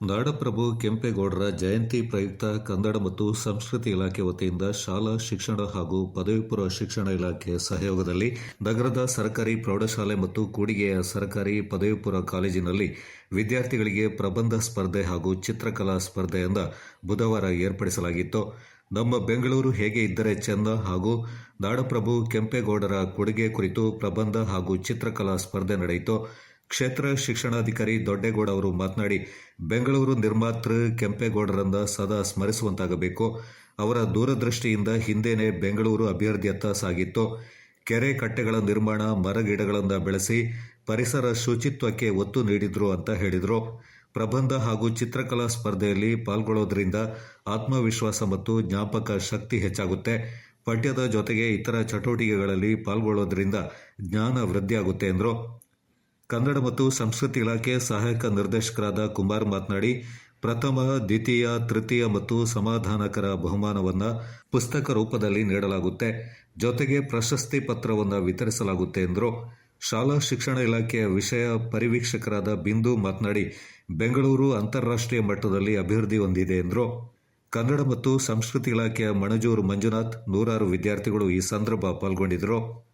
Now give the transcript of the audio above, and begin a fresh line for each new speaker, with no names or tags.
ನಾಡಪ್ರಭು ಕೆಂಪೇಗೌಡರ ಜಯಂತಿ ಪ್ರಯುಕ್ತ ಕನ್ನಡ ಮತ್ತು ಸಂಸ್ಕೃತಿ ಇಲಾಖೆ ವತಿಯಿಂದ ಶಾಲಾ ಶಿಕ್ಷಣ ಹಾಗೂ ಪದವಿ ಪೂರ್ವ ಶಿಕ್ಷಣ ಇಲಾಖೆ ಸಹಯೋಗದಲ್ಲಿ ನಗರದ ಸರ್ಕಾರಿ ಪ್ರೌಢಶಾಲೆ ಮತ್ತು ಕೂಡಿಗೆಯ ಸರ್ಕಾರಿ ಪದವಿ ಪೂರ್ವ ಕಾಲೇಜಿನಲ್ಲಿ ವಿದ್ಯಾರ್ಥಿಗಳಿಗೆ ಪ್ರಬಂಧ ಸ್ಪರ್ಧೆ ಹಾಗೂ ಚಿತ್ರಕಲಾ ಸ್ಪರ್ಧೆಯಿಂದ ಬುಧವಾರ ಏರ್ಪಡಿಸಲಾಗಿತ್ತು. ನಮ್ಮ ಬೆಂಗಳೂರು ಹೇಗೆ ಇದ್ದರೆ ಚೆಂದ ಹಾಗೂ ನಾಡಪ್ರಭು ಕೆಂಪೇಗೌಡರ ಕೊಡುಗೆ ಕುರಿತು ಪ್ರಬಂಧ ಹಾಗೂ ಚಿತ್ರಕಲಾ ಸ್ಪರ್ಧೆ ನಡೆಯಿತು. ಕ್ಷೇತ್ರ ಶಿಕ್ಷಣಾಧಿಕಾರಿ ದೊಡ್ಡೇಗೌಡ ಅವರು ಮಾತನಾಡಿ, ಬೆಂಗಳೂರು ನಿರ್ಮಾತೃ ಕೆಂಪೇಗೌಡರನ್ನ ಸದಾ ಸ್ಮರಿಸುವಂತಾಗಬೇಕು. ಅವರ ದೂರದೃಷ್ಟಿಯಿಂದ ಹಿಂದೇನೆ ಬೆಂಗಳೂರು ಅಭಿವೃದ್ಧಿಯತ್ತ ಸಾಗಿತ್ತು. ಕೆರೆ ಕಟ್ಟೆಗಳ ನಿರ್ಮಾಣ ಮರಗಿಡಗಳನ್ನು ಬೆಳೆಸಿ ಪರಿಸರ ಶುಚಿತ್ವಕ್ಕೆ ಒತ್ತು ನೀಡಿದ್ರು ಅಂತ ಹೇಳಿದರು. ಪ್ರಬಂಧ ಹಾಗೂ ಚಿತ್ರಕಲಾ ಸ್ಪರ್ಧೆಯಲ್ಲಿ ಪಾಲ್ಗೊಳ್ಳೋದ್ರಿಂದ ಆತ್ಮವಿಶ್ವಾಸ ಮತ್ತು ಜ್ಞಾಪಕ ಶಕ್ತಿ ಹೆಚ್ಚಾಗುತ್ತೆ. ಪಠ್ಯದ ಜೊತೆಗೆ ಇತರ ಚಟುವಟಿಕೆಗಳಲ್ಲಿ ಪಾಲ್ಗೊಳ್ಳೋದ್ರಿಂದ ಜ್ಞಾನ ವೃದ್ಧಿಯಾಗುತ್ತೆ ಎಂದರು. ಕನ್ನಡ ಮತ್ತು ಸಂಸ್ಕೃತಿ ಇಲಾಖೆ ಸಹಾಯಕ ನಿರ್ದೇಶಕರಾದ ಕುಮಾರ್ ಮಾತನಾಡಿ, ಪ್ರಥಮ, ದ್ವಿತೀಯ, ತೃತೀಯ ಮತ್ತು ಸಮಾಧಾನಕರ ಬಹುಮಾನವನ್ನು ಪುಸ್ತಕ ರೂಪದಲ್ಲಿ ನೀಡಲಾಗುತ್ತೆ. ಜೊತೆಗೆ ಪ್ರಶಸ್ತಿ ಪತ್ರವನ್ನು ವಿತರಿಸಲಾಗುತ್ತೆ ಎಂದರು. ಶಾಲಾ ಶಿಕ್ಷಣ ಇಲಾಖೆಯ ವಿಷಯ ಪರಿವೀಕ್ಷಕರಾದ ಬಿಂದು ಮಾತನಾಡಿ, ಬೆಂಗಳೂರು ಅಂತಾರಾಷ್ಟ್ರೀಯ ಮಟ್ಟದಲ್ಲಿ ಅಭಿವೃದ್ಧಿ ಹೊಂದಿದೆ ಎಂದರು. ಕನ್ನಡ ಮತ್ತು ಸಂಸ್ಕೃತಿ ಇಲಾಖೆಯ ಮಣಜೂರು ಮಂಜುನಾಥ್ ನೂರಾರು ವಿದ್ಯಾರ್ಥಿಗಳು ಈ ಸಂದರ್ಭ ಪಾಲ್ಗೊಂಡಿದ್ದರು.